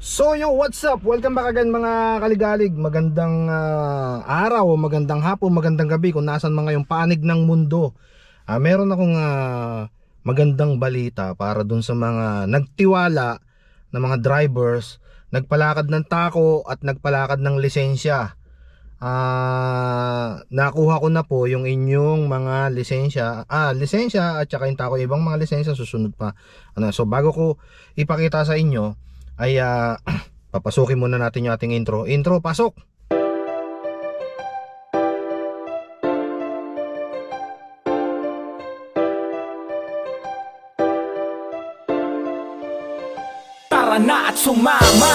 So yo, what's up? Welcome back again mga kaligalig Magandang ah, araw, magandang hapon, magandang gabi Kung nasan mga yung panig ng mundo Ah, Meron akong ah, magandang balita Para dun sa mga nagtiwala na mga drivers Nagpalakad ng tako at nagpalakad ng lisensya Ah, nakuha ko na po yung inyong mga lisensya. Ah, lisensya at saka yung tako ibang mga lisensya susunod pa. Ano, so bago ko ipakita sa inyo ay ah, papasukin muna natin yung ating intro. Intro, pasok! Tara na at sumama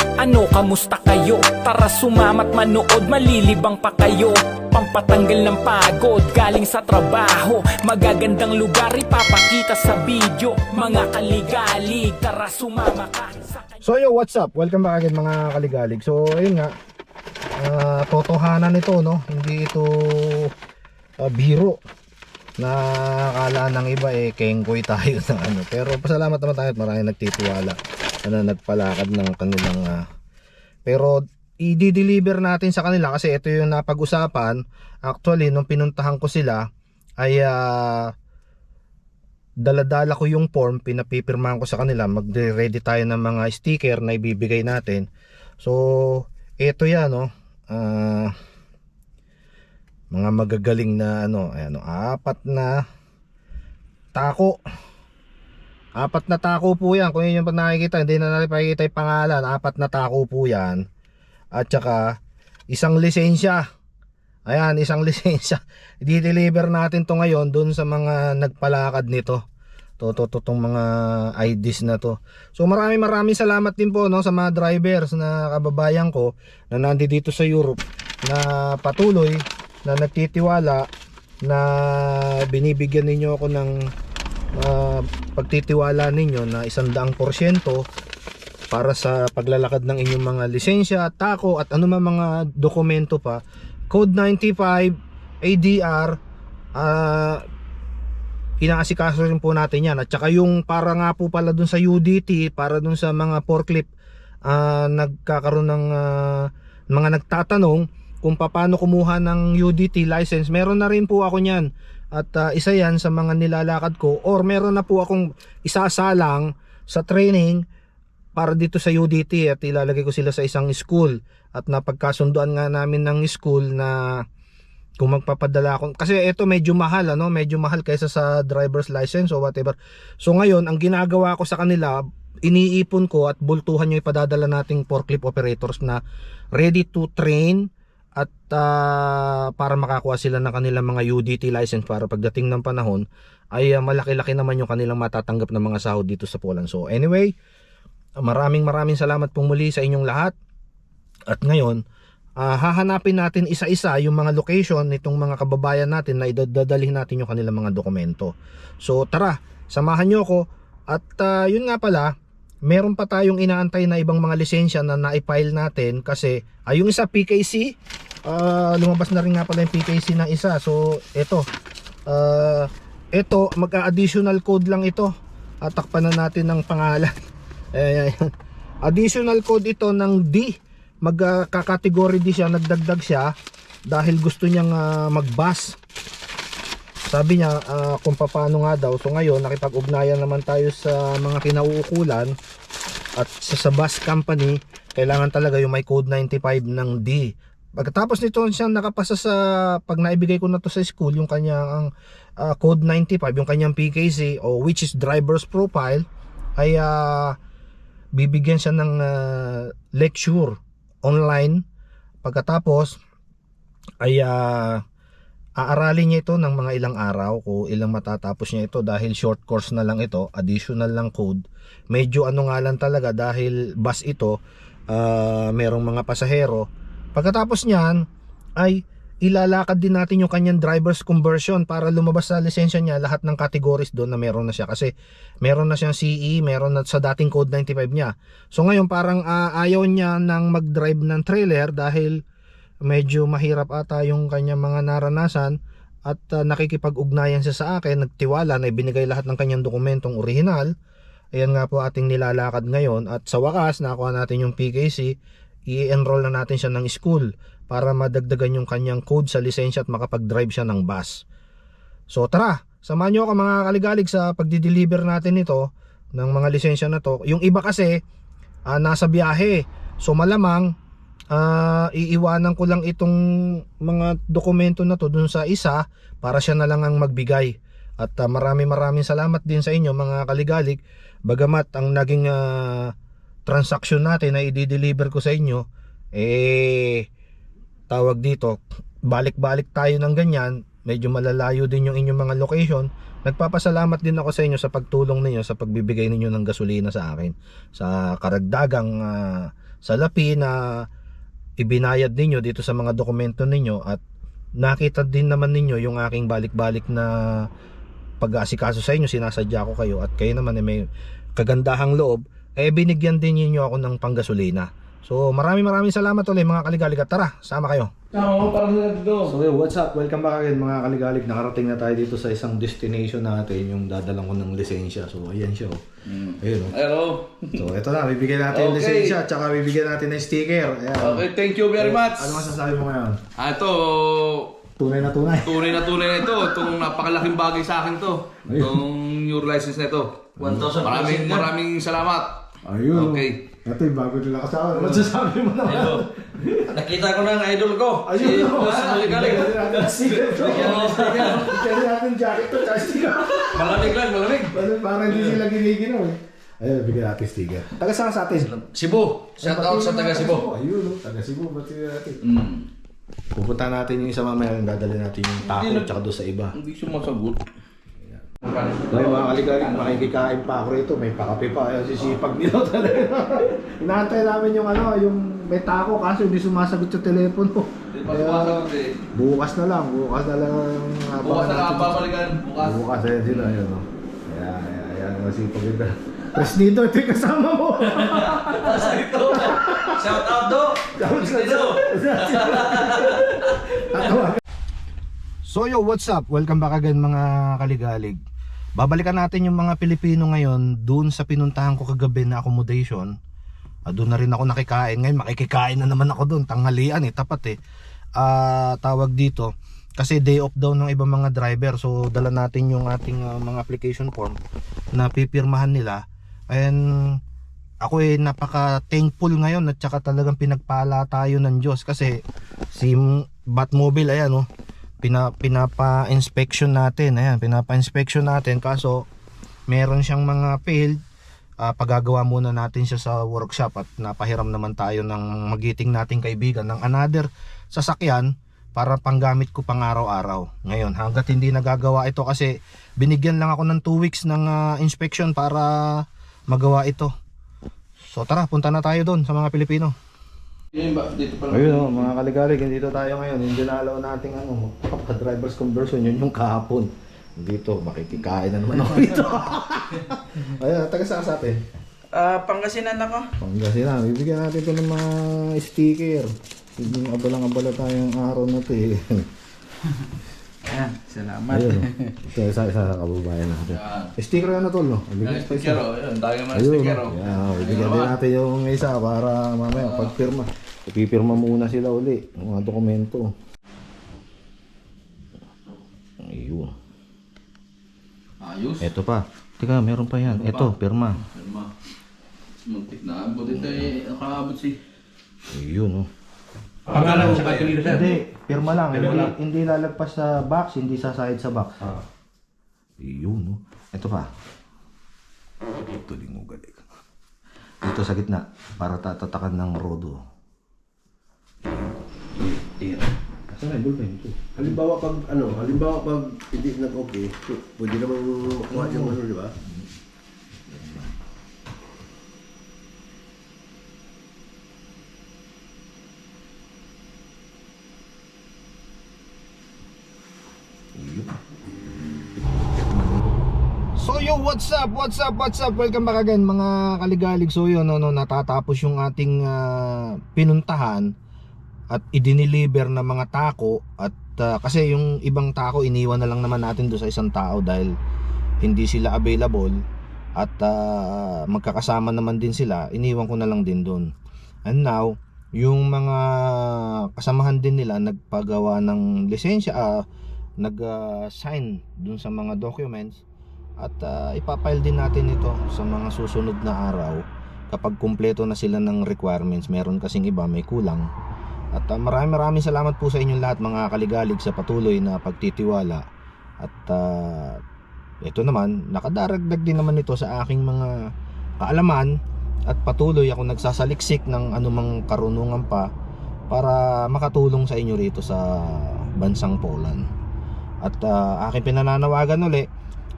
ano, kamusta kayo? Tara sumamat manood, malilibang pa kayo Pampatanggal ng pagod, galing sa trabaho Magagandang lugar, ipapakita sa video Mga kaligalig, tara sumama ka So yo, what's up? Welcome back again mga kaligalig. So ayun nga, ah, totohanan ito no, hindi ito ah, biro na akala ng iba eh kengkoy tayo ng ano. Pero pasalamat naman tayo at maraming nagtitiwala na nagpalakad ng kanilang ah, pero i-deliver natin sa kanila kasi ito yung napag-usapan. Actually, nung pinuntahan ko sila ay ah, daladala ko yung form, pinapipirmahan ko sa kanila, magre-ready tayo ng mga sticker na ibibigay natin. So, ito yan, no. Ah, mga magagaling na ano, ayan, no, apat na tako. Apat na tako po yan. Kung yun yung nakikita, hindi na natin pakikita yung pangalan. Apat na tako po yan. At saka, isang lisensya. Ayan, isang lisensya. I-deliver natin to ngayon dun sa mga nagpalakad nito. To, mga IDs na to. So maraming maraming salamat din po no, sa mga drivers na kababayan ko na nandito sa Europe na patuloy na nagtitiwala na binibigyan ninyo ako ng ah, pagtitiwala ninyo na isang daang porsyento para sa paglalakad ng inyong mga lisensya, tako at anumang mga dokumento pa. Code 95, ADR, ah inaasikaso rin po natin yan. At saka yung para nga po pala dun sa UDT, para dun sa mga forklift, ah, nagkakaroon ng ah, mga nagtatanong kung paano kumuha ng UDT license. Meron na rin po ako niyan. At ah, isa yan sa mga nilalakad ko or meron na po akong isasalang sa training para dito sa UDT at ilalagay ko sila sa isang school. At napagkasunduan nga namin ng school na kung magpapadala ako. Kasi ito medyo mahal ano medyo mahal kaysa sa driver's license o whatever. So ngayon ang ginagawa ko sa kanila iniipon ko at bultuhan yung ipadadala nating forklift operators na ready to train at ah, para makakuha sila ng kanilang mga UDT license para pagdating ng panahon ay ah, malaki-laki naman yung kanilang matatanggap ng mga sahod dito sa Poland. So anyway, maraming maraming salamat pong muli sa inyong lahat. At ngayon, ah, hahanapin natin isa-isa yung mga location nitong mga kababayan natin na idadalhin natin yung kanilang mga dokumento. So tara, samahan nyo ako. At ah, yun nga pala, meron pa tayong inaantay na ibang mga lisensya na na-file natin kasi ay yung isa PKC, ah, lumabas na rin nga pala yung PKC ng isa. So ito, ah, ito mag-additional code lang ito. At takpan na natin ng pangalan. Ayan, ayan. Additional code ito ng D. Magkakategory D siya, nagdagdag siya dahil gusto niyang ah, mag-bus. Sabi niya ah, kung paano nga daw. So ngayon nakipag-ugnayan naman tayo sa mga kinauukulan at sa, sa bus company kailangan talaga yung may code 95 ng D. Pagkatapos nito siya nakapasa sa pag naibigay ko na to sa school yung kanyang ah, code 95 yung kanyang PKC o which is driver's profile ay ah, bibigyan siya ng ah, lecture online pagkatapos ay ah, aaralin niya ito ng mga ilang araw kung ilang matatapos niya ito dahil short course na lang ito additional lang code. Medyo ano nga lang talaga dahil bus ito ah, merong mga pasahero. Pagkatapos niyan ay ilalakad din natin yung kanyang driver's conversion para lumabas sa lisensya niya lahat ng categories doon na meron na siya. Kasi meron na siyang CE, meron na sa dating code 95 niya. So ngayon parang ah, ayaw niya nang mag-drive ng trailer dahil medyo mahirap ata yung kanyang mga naranasan at ah, nakikipag-ugnayan siya sa akin, nagtiwala na ibinigay lahat ng kanyang dokumentong original. Ayan nga po ating nilalakad ngayon at sa wakas nakuha natin yung PKC, i-enroll na natin siya ng school para madagdagan yung kanyang code sa lisensya at makapag-drive siya ng bus. So tara, samahan nyo ako mga kaligalig sa pagdi-deliver natin ito ng mga lisensya na to. Yung iba kasi ah, nasa biyahe. So malamang ah, iiwanan ko lang itong mga dokumento na to dun sa isa para siya na lang ang magbigay. At ah, marami maraming salamat din sa inyo mga kaligalig. Bagamat ang naging ah, transaction natin na i-deliver ko sa inyo eh tawag dito balik-balik tayo ng ganyan medyo malalayo din yung inyong mga location nagpapasalamat din ako sa inyo sa pagtulong ninyo sa pagbibigay ninyo ng gasolina sa akin sa karagdagang ah, salapi na ibinayad ninyo dito sa mga dokumento ninyo at nakita din naman ninyo yung aking balik-balik na pag-aasikaso sa inyo sinasadya ko kayo at kayo naman ay may kagandahang loob eh binigyan din ninyo ako ng panggasolina so maraming maraming salamat ulit mga kaligalig at tara sama kayo Tama, parang dito. So yo, what's up? Welcome back again mga kaligalig. Nakarating na tayo dito sa isang destination natin, yung dadalang ko ng lisensya. So ayan siya. Oh. Ayun oh. Hello. So ito na, bibigyan natin yung Okay. lisensya, tsaka bibigyan natin ng sticker. Ayan. Okay, thank you very much. Ano masasabi mo ngayon? Ah, ito, Tunay na tunay. tunay na tunay na ito. Itong napakalaking bagay sa akin to. Itong your license na ito. 1,000 Maraming maraming salamat. Ayun. Okay. Ito yung bago nila kasama. Ano masasabi mo naman? Hello. Nakita ko na ang idol ko. Ayun. Si Boss Maligalig. Bigyan natin jacket to, tsaka sticker. Malamig lang, malamig. Parang- hindi sila giniginaw eh. Ayun, bigyan natin sticker. Taga saan sa atin? Cebu. Shout out sa taga Cebu. Ayun, oh, taga Cebu. Ba't natin? Mm. Pupunta natin yung isa mamaya, dadali natin yung taco tsaka doon sa iba. Hindi sumasagot. May mga kaligalig, makikikain pa ako rito, may pakape pa, sisipag nila talaga. Inaantay namin yung ano, yung may taco kaso hindi sumasagot sa telepono. Hindi pa sumasagot eh. bukas na lang, bukas na lang Bukas na lang babalikan. Bukas. Bukas ayun sila, ayun o. Kaya, kaya, kaya, masipag yun. Tres dito, ito yung kasama mo. Shout out do. Dito. So yo, what's up? Welcome back again mga kaligalig. Babalikan natin yung mga Pilipino ngayon dun sa pinuntahan ko kagabi na accommodation. Ah, doon na rin ako nakikain. Ngayon makikikain na naman ako doon. Tanghalian eh, tapat eh. Ah, tawag dito. Kasi day off daw ng ibang mga driver. So dala natin yung ating ah, mga application form na pipirmahan nila. And ako eh napaka thankful ngayon at saka talagang pinagpala tayo ng Diyos kasi si Batmobile ayan oh pina, pinapa-inspection natin. Ayan, pinapa-inspection natin kaso meron siyang mga failed. Ah, pagagawa muna natin siya sa workshop at napahiram naman tayo ng magiting nating kaibigan ng another sasakyan para panggamit ko pang araw-araw. Ngayon, hanggat hindi nagagawa ito kasi binigyan lang ako ng 2 weeks ng ah, inspection para magawa ito. So tara, punta na tayo doon sa mga Pilipino. Yun ba? Dito pala. Ayun oh, mga kaligalig, dito tayo ngayon. Yung dinalaw nating ano, driver's conversion, yun yung kahapon. Dito, makikikain na naman ako dito. Ayun, taga saan sa atin? Ah, Pangasinan ako. Pangasinan, bibigyan natin ito ng mga sticker. Yung abalang-abala tayong araw na ito eh. Ayan, salamat. Ayun oh. Ito isa isa sa kababayan natin. Sticker yan na tol, no? Yan, Bigyan pa sticker isa. oh. Dahil naman Ayun, sticker oh. oh. Yan, oh, bibigyan din natin yung isa para mamaya pagpirma. Ipipirma muna sila uli, yung mga dokumento. Ayun. Ayos. Ito pa. Tika, meron pa yan. Ito, pirma. Kalma. Muntik na. Buti tayo eh, nakaabot si... Ayun, oh. Pangalan sa kanila sir. Hindi, pirma lang. Hindi, hindi lalagpas sa box, hindi sasahid sa box. Ayun, oh. Ito pa. Ito din mo galing. Dito sa gitna, para tatatakan ng rodo. kayo, bullpen. Halimbawa pag ano, halimbawa pag hindi nag-okay, pwede naman makuha yung ano, di ba? So yo, what's up? What's up? What's up? Welcome back again mga kaligalig. So yun, no, no, natatapos yung ating uh, pinuntahan at idiniliver na mga tako at ah, kasi yung ibang tako iniwan na lang naman natin doon sa isang tao dahil hindi sila available at ah, magkakasama naman din sila, iniwan ko na lang din doon. And now, yung mga kasamahan din nila nagpagawa ng lisensya, ah, nag-sign dun sa mga documents at ah, ipapile din natin ito sa mga susunod na araw kapag kumpleto na sila ng requirements. Meron kasing iba may kulang. At uh, maraming maraming salamat po sa inyong lahat mga kaligalig sa patuloy na pagtitiwala. At ah, ito naman, nakadaragdag din naman ito sa aking mga kaalaman at patuloy ako nagsasaliksik ng anumang karunungan pa para makatulong sa inyo rito sa bansang Poland. At ah, aking pinananawagan uli,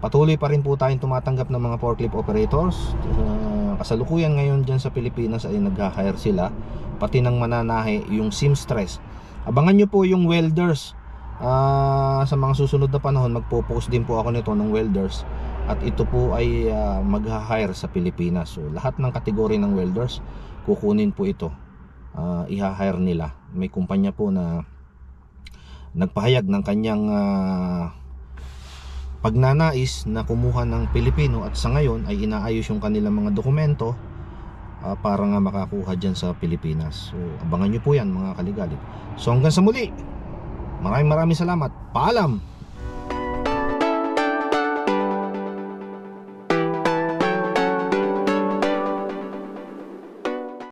patuloy pa rin po tayong tumatanggap ng mga forklift operators. Uh, kasalukuyan ngayon dyan sa Pilipinas ay nag-hire sila, pati ng mananahe yung seamstress. Abangan nyo po yung welders. Ah, sa mga susunod na panahon, magpo-post din po ako nito ng welders. At ito po ay ah, mag-hire sa Pilipinas. So, lahat ng kategory ng welders, kukunin po ito. Ah, i-hire nila. May kumpanya po na nagpahayag ng kanyang ah, pagnanais na kumuha ng Pilipino at sa ngayon ay inaayos yung kanilang mga dokumento ah, para nga makakuha dyan sa Pilipinas. So abangan nyo po yan mga kaligalig. So hanggang sa muli, maraming maraming salamat. Paalam!